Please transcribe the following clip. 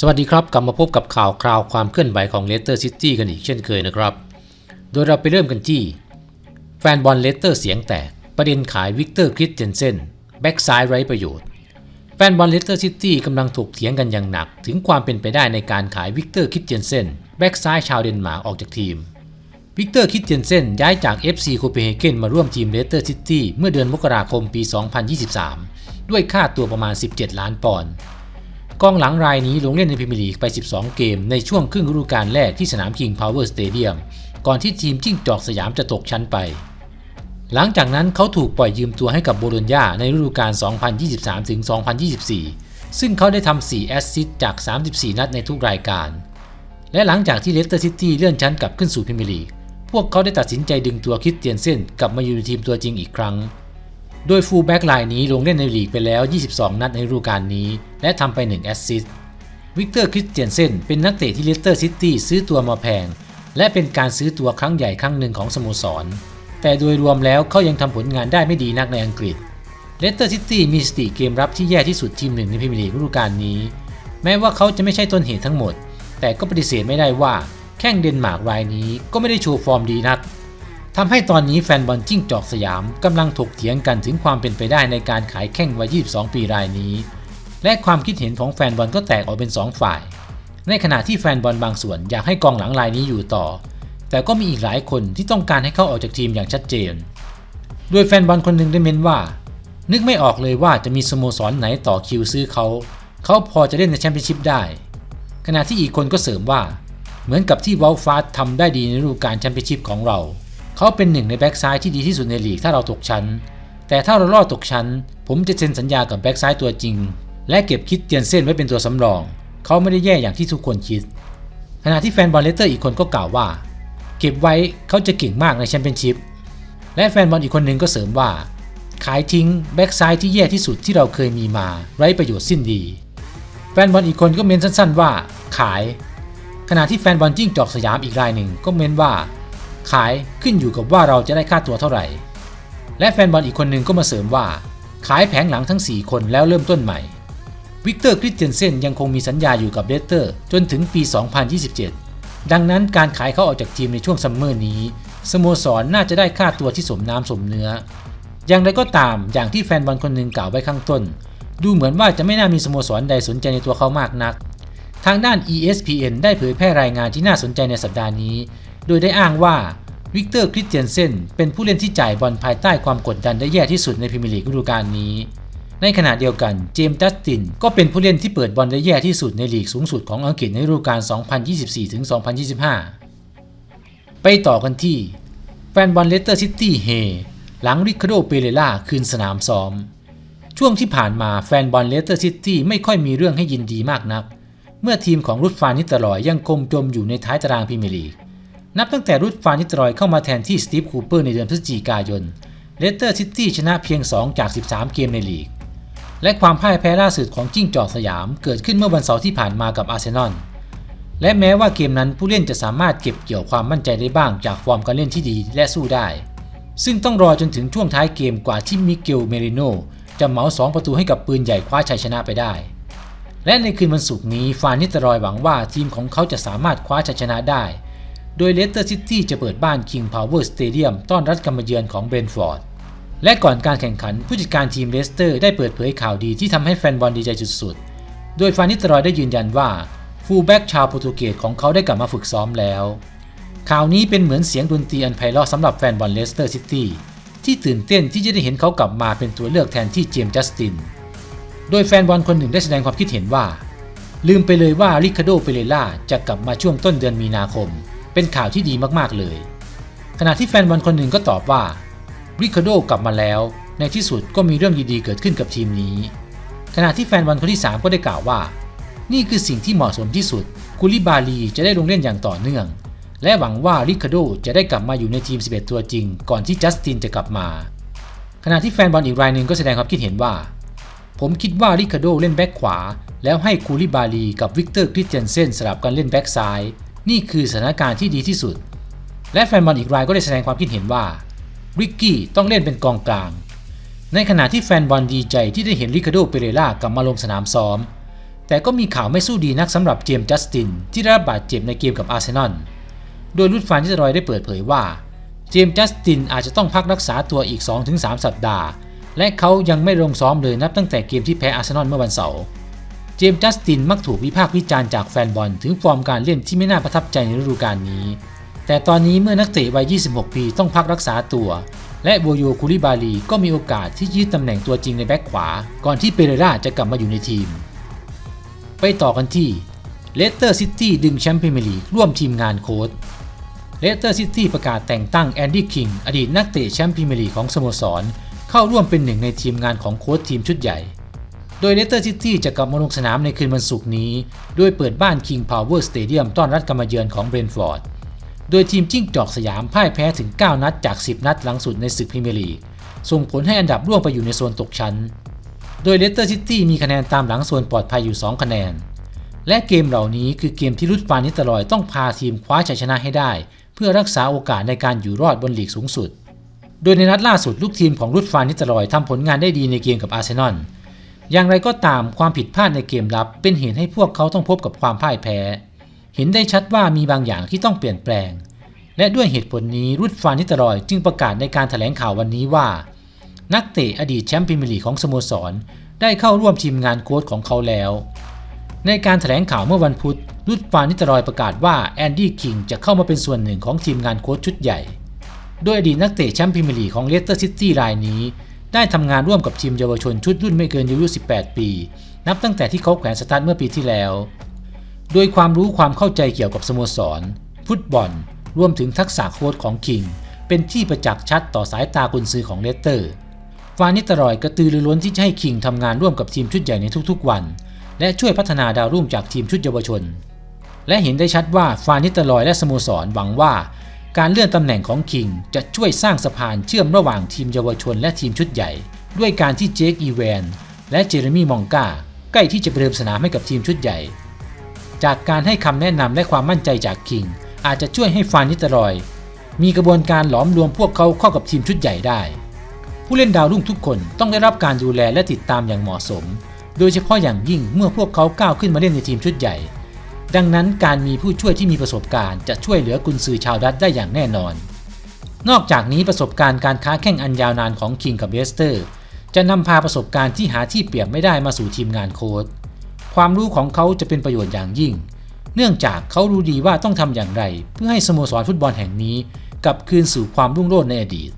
สวัสดีครับ กลับมาพบกับข่าวคราวความเคลื่อนไหวของเลสเตอร์ซิตี้กันอีกเช่นเคยนะครับ โดยเราไปเริ่มกันที่ แฟนบอลเลสเตอร์เสียงแตก ประเด็นขายวิกเตอร์คริสเจนเซนแบ็กซ้ายไร้ประโยชน์ แฟนบอลเลสเตอร์ซิตี้กำลังถกเถียงกันอย่างหนัก ถึงความเป็นไปได้ในการขายวิกเตอร์คริสเจนเซนแบ็กซ้ายชาวเดนมาร์กออกจากทีมวิกเตอร์คิดเจนเซนย้ายจาก FC โคเปนเฮเกนมาร่วมทีมเลสเตอร์ซิตี้เมื่อเดือนมกราคมปี 2023 ด้วยค่าตัวประมาณ 17 ล้านปอนด์ กองหลังรายนี้ลงเล่นในพรีเมียร์ลีกไป 12 เกม ในช่วงครึ่งฤดูกาลแรกที่สนาม King Power Stadium ก่อนที่ทีมจิ้งจอกสยามจะตกชั้นไป หลังจากนั้นเขาถูกปล่อยยืมตัวให้กับโบโลญญาในฤดูกาล 2023-2024 ซึ่งเขาได้ทำ 4 แอสซิสต์จาก 34 นัดในทุกรายการ และหลังจากที่เลสเตอร์ซิตี้เลื่อนชั้นกลับขึ้นสู่พรีเมียร์ลีก พวกเขาได้ตัดสินใจดึงตัวคริสเตียนเซนกลับมาอยู่ในทีมตัวจริงอีกครั้ง โดยฟูลแบ็กไลน์นี้ลงเล่นในลีกไปแล้ว 22 นัดในฤดูกาลนี้ และทำไป 1 แอสซิสต์ วิกเตอร์คริสเตียนเซนเป็นนักเตะที่เลสเตอร์ซิตี้ซื้อตัวมาแพง และเป็นการซื้อตัวครั้งใหญ่ครั้งหนึ่งของสโมสร แต่โดยรวมแล้วเขายังทำผลงานได้ไม่ดีนักในอังกฤษ เลสเตอร์ซิตี้มีสถิติเกมรับที่แย่ที่สุดทีมหนึ่งในพรีเมียร์ลีกฤดูกาลนี้ แม้ว่าเขาจะไม่ใช่ต้นเหตุทั้งหมด แต่ก็ปฏิเสธไม่ได้ว่าแข้งเดนมาร์กรายนี้ก็ไม่ได้โชว์ฟอร์มดีนัก ทำให้ตอนนี้แฟนบอลจิ้งจอกสยามกำลังถกเถียงกันถึงความเป็นไปได้ในการขายแข้งวัย 22 ปีรายนี้ และความคิดเห็นของแฟนบอลก็แตกออกเป็น 2 ฝ่าย ในขณะที่แฟนบอลบางส่วนอยากให้กองหลังรายนี้อยู่ต่อ แต่ก็มีอีกหลายคนที่ต้องการให้เขาออกจากทีมอย่างชัดเจน โดยแฟนบอลคนหนึ่งได้เม้นว่า นึกไม่ออกเลยว่าจะมีสโมสรไหนต่อคิวซื้อเขา เขาพอจะเล่นในแชมเปี้ยนชิพได้ ขณะที่อีกคนก็เสริมว่า เหมือนกับที่วอลฟาสทำได้ดีในฤดูกาลแชมเปี้ยนชิพของเรา เขาเป็นหนึ่งในแบ็กซ้ายที่ดีที่สุดในลีกถ้าเราตกชั้น แต่ถ้าเราลอดตกชั้น ผมจะเซ็นสัญญากับแบ็กซ้ายตัวจริง และเก็บคิดเตียนเส้นไว้เป็นตัวสำรอง เขาไม่ได้แย่อย่างที่ทุกคนคิด ขณะที่แฟนบอลเลสเตอร์อีกคนก็กล่าวว่า เก็บไว้เขาจะเก่งมากในแชมเปี้ยนชิพ และแฟนบอลอีกคนหนึ่งก็เสริมว่า ขายทิ้งแบ็กซ้ายที่แย่ที่สุดที่เราเคยมีมาไร้ประโยชน์สิ้นดี แฟนบอลอีกคนก็เม้นสั้น ๆ ว่า ขาย ขณะที่แฟนบอลจิ้งจอกสยามอีกรายหนึ่งก็เม้นว่า ขายขึ้นอยู่กับว่าเราจะได้ค่าตัวเท่าไหร่ และแฟนบอลอีกคนหนึ่งก็มาเสริมว่า ขายแผงหลังทั้ง 4 คนแล้วเริ่มต้นใหม่ วิกเตอร์คริสเตียนเซนยังคงมีสัญญาอยู่กับเลสเตอร์ จนถึงปี 2027 ดังนั้นการขายเขาออกจากทีมในช่วงซัมเมอร์นี้ สโมสรน่าจะได้ค่าตัวที่สมน้ำสมเนื้อ อย่างไรก็ตามอย่างที่แฟนบอลคนหนึ่งกล่าวไว้ข้างต้น ดูเหมือนว่าจะไม่น่ามีสโมสรใดสนใจในตัวเขามากนักทางด้าน ESPN ได้เผยแพร่รายงานที่น่าสนใจในสัปดาห์นี้ โดยได้อ้างว่าวิกเตอร์คริสเตียนเซนเป็นผู้เล่นที่จ่ายบอลภายใต้ความกดดันได้แย่ที่สุดในพรีเมียร์ลีกฤดูกาลนี้ ในขณะเดียวกันเจมส์ดัสตินก็เป็นผู้เล่นที่เปิดบอลได้แย่ที่สุดในลีกสูงสุดของอังกฤษในฤดูกาล 2024-2025 ไปต่อกันที่ แฟนบอลเลสเตอร์ซิตี้เฮหลังริคาร์โดเปเรล่าคืนสนามซ้อม ช่วงที่ผ่านมาแฟนบอลเลสเตอร์ซิตี้ไม่ค่อยมีเรื่องให้ยินดีมากนัก เมื่อทีมของรุดฟานิตรอยยังคงจมอยู่ในท้ายตารางพรีเมียร์ลีก นับตั้งแต่รุดฟานิตรอยเข้ามาแทนที่สตีฟคูเปอร์ในเดือนพฤศจิกายนเลสเตอร์ซิตี้ชนะเพียง 2 จาก 13 เกมในลีก และความพ่ายแพ้ล่าสุดของจิ้งจอกสยามเกิดขึ้นเมื่อวันเสาร์ที่ผ่านมากับอาร์เซนอลและแม้ว่าเกมนั้นผู้เล่นจะสามารถเก็บเกี่ยวความมั่นใจได้บ้างจากฟอร์มการเล่นที่ดีและสู้ได้ ซึ่งต้องรอจนถึงช่วงท้ายเกมกว่าที่มิเกลเมริโนจะเหมา 2 ประตูให้กับปืนใหญ่คว้าชัยชนะไปได้ และในคืนวันศุกร์นี้ฟานิตรอยหวังว่าทีมของเขาจะสามารถคว้าชัยชนะได้ โดยเลสเตอร์ซิตี้จะเปิดบ้าน King Power Stadium ต้อนรับการมาเยือนของเบรนฟอร์ด และก่อนการแข่งขันผู้จัดการทีมเลสเตอร์ได้เปิดเผยข่าวดีที่ทำให้แฟนบอลดีใจสุดๆ โดยฟานิตรอยได้ยืนยันว่าฟูลแบ็กชาวโปรตุเกสของเขาได้กลับมาฝึกซ้อมแล้ว ข่าวนี้เป็นเหมือนเสียงดนตรีอันไพเราะสำหรับแฟนบอลเลสเตอร์ซิตี้ที่ตื่นเต้นที่จะได้เห็นเขากลับมาเป็นตัวเลือกแทนที่เจมส์จัสติน โดยแฟนบอลคนหนึ่งได้แสดงความคิดเห็นว่า ลืมไปเลยว่าริคาโดเปเรล่าจะกลับมาช่วงต้นเดือนมีนาคม เป็นข่าวที่ดีมากๆเลย ขณะที่แฟนบอลคนหนึ่งก็ตอบว่าริคาโดกลับมาแล้ว ในที่สุดก็มีเรื่องดีๆเกิดขึ้นกับทีมนี้ ขณะที่แฟนบอลคนที่ 3 ก็ได้กล่าวว่า นี่คือสิ่งที่เหมาะสมที่สุดคูลิบาลีจะได้ลงเล่นอย่างต่อเนื่อง และหวังว่าริคาโดจะได้กลับมาอยู่ในทีม 11 ตัวจริง ก่อนที่จัสตินจะกลับมา ขณะที่แฟนบอลอีกรายหนึ่งก็แสดงความคิดเห็นว่า ผมคิดว่าริคาโดเล่นแบ็กขวา แล้วให้คูลิบาลีกับวิกเตอร์คริสเตนเซนสลับกันเล่นแบ็กซ้าย นี่คือสถานการณ์ที่ดีที่สุด และแฟนบอลอีกรายก็ได้แสดงความคิดเห็นว่าริกกี้ต้องเล่นเป็นกองกลาง ในขณะที่แฟนบอลดีใจที่ได้เห็นริคาโดเปเรล่ากลับมาลงสนามซ้อม แต่ก็มีข่าวไม่สู้ดีนักสำหรับเจมส์จัสติน ที่ได้รับบาดเจ็บในเกมกับอาร์เซนอล โดยรุดฟานนิสตอรอยได้เปิดเผยว่า เจมส์จัสตินอาจจะต้องพักรักษาตัวอีก 2-3 สัปดาห์ และเขายังไม่ลงซ้อมเลยนับตั้งแต่เกมที่แพ้อาร์เซนอลเมื่อวันเสาร์ เจมส์จัสตินมักถูกวิพากษ์วิจารณ์จากแฟนบอลถึงฟอร์มการเล่นที่ไม่น่าประทับใจในฤดูกาลนี้ แต่ตอนนี้เมื่อนักเตะวัย 26 ปีต้องพักรักษาตัว และโบโยคูลิบาลีก็มีโอกาสที่ยืดตำแหน่งตัวจริงในแบ็คขวา ก่อนที่เปเรราจะกลับมาอยู่ในทีม ไปต่อกันที่เลสเตอร์ซิตี้ดึงแชมป์พรีเมียร์ลีกร่วมทีมงานโค้ชเลสเตอร์ซิตี้ประกาศแต่งตั้งแอนดี้คิงอดีตนักเตะแชมป์พรีเมียร์ลีกของสโมสร เข้าร่วมเป็นหนึ่งในทีมงานของโค้ชทีมชุดใหญ่ โดยเลสเตอร์ซิตี้จะกลับมาลงสนามในคืนวันศุกร์นี้โดยเปิดบ้าน King Power Stadium ต้อนรับการมาเยือนของเบรนฟอร์ด โดยทีมจิ้งจอกสยามพ่ายแพ้ถึง 9 นัดจาก 10 นัดหลังสุดในศึกพรีเมียร์ลีก ส่งผลให้อันดับร่วงไปอยู่ในโซนตกชั้น โดยเลสเตอร์ซิตี้มีคะแนนตามหลังโซนปลอดภัยอยู่ 2 คะแนน และเกมเหล่านี้คือเกมที่รุดฟานนิตอรอยต้องพาทีมคว้าชัยชนะให้ได้ เพื่อรักษาโอกาสในการอยู่รอดบนลีกสูงสุด โดยในนัดล่าสุดลูกทีมของรุดฟานนิตอรอยทำผลงานได้ดีในเกมกับอาร์เซนอล อย่างไรก็ตามความผิดพลาดในเกมรับเป็นเหตุให้พวกเขาต้องพบกับความพ่ายแพ้ เห็นได้ชัดว่ามีบางอย่างที่ต้องเปลี่ยนแปลง และด้วยเหตุผลนี้รุดฟานนิตรอยจึงประกาศในการถแถลงข่าววันนี้ว่า นักเตะอดีตแชมป์พรีเมียร์ลีกของสโมสร ได้เข้าร่วมทีมงานโค้ชของเขาแล้ว ในการถแถลงข่าวเมื่อวันพุธรุดฟานนิตรอยประกาศว่าแอนดี้คิงจะเข้ามาเป็นส่วนหนึ่งของทีมงานโค้ชชุดใหญ่ โดยอดีตนักเตะแชมป์พรีเมียร์ลีกของเลสเตอร์ซิตี้รายนี้ ได้ทำงานร่วมกับทีมเยาวชนชุดรุ่นไม่เกินอายุ 18 ปี นับตั้งแต่ที่เขาแขวนสตาร์ทเมื่อปีที่แล้ว โดยความรู้ความเข้าใจเกี่ยวกับสโมสร ฟุตบอล รวมถึงทักษะโค้ชของคิง เป็นที่ประจักษ์ชัดต่อสายตากุนซือของเลสเตอร์ฟานิตรอยกระตือรือร้นที่จะให้คิงทำงานร่วมกับทีมชุดใหญ่ในทุกๆวัน และช่วยพัฒนาดาวรุ่งจากทีมชุดเยาวชน และเห็นได้ชัดว่าฟานิตรอยและสโมสรหวังว่า การเลื่อนตำแหน่งของคิงจะช่วยสร้างสะพานเชื่อมระหว่างทีมเยาวชนและทีมชุดใหญ่ ด้วยการที่เจคอีแวนและเจเรมี่มองกาใกล้ที่จะไปเริ่มสนามให้กับทีมชุดใหญ่ จากการให้คำแนะนำและความมั่นใจจากคิง อาจจะช่วยให้ฟานิตรอย มีกระบวนการหลอมรวมพวกเขาเข้ากับทีมชุดใหญ่ได้ ผู้เล่นดาวรุ่งทุกคนต้องได้รับการดูแลและติดตามอย่างเหมาะสม โดยเฉพาะอย่างยิ่งเมื่อพวกเขาก้าวขึ้นมาเล่นในทีมชุดใหญ่ ดังนั้นการมีผู้ช่วยที่มีประสบการณ์จะช่วยเหลือกุนซือชาวดัตได้อย่างแน่นอน นอกจากนี้ประสบการณ์การค้าแข่งอันยาวนานของคิงกับเลสเตอร์ จะนำพาประสบการณ์ที่หาที่เปรียบไม่ได้มาสู่ทีมงานโค้ชความรู้ของเขาจะเป็นประโยชน์อย่างยิ่ง เนื่องจากเขารู้ดีว่าต้องทำอย่างไร เพื่อให้สโมสรฟุตบอลแห่งนี้กลับคืนสู่ความรุ่งโรจน์ในอดีต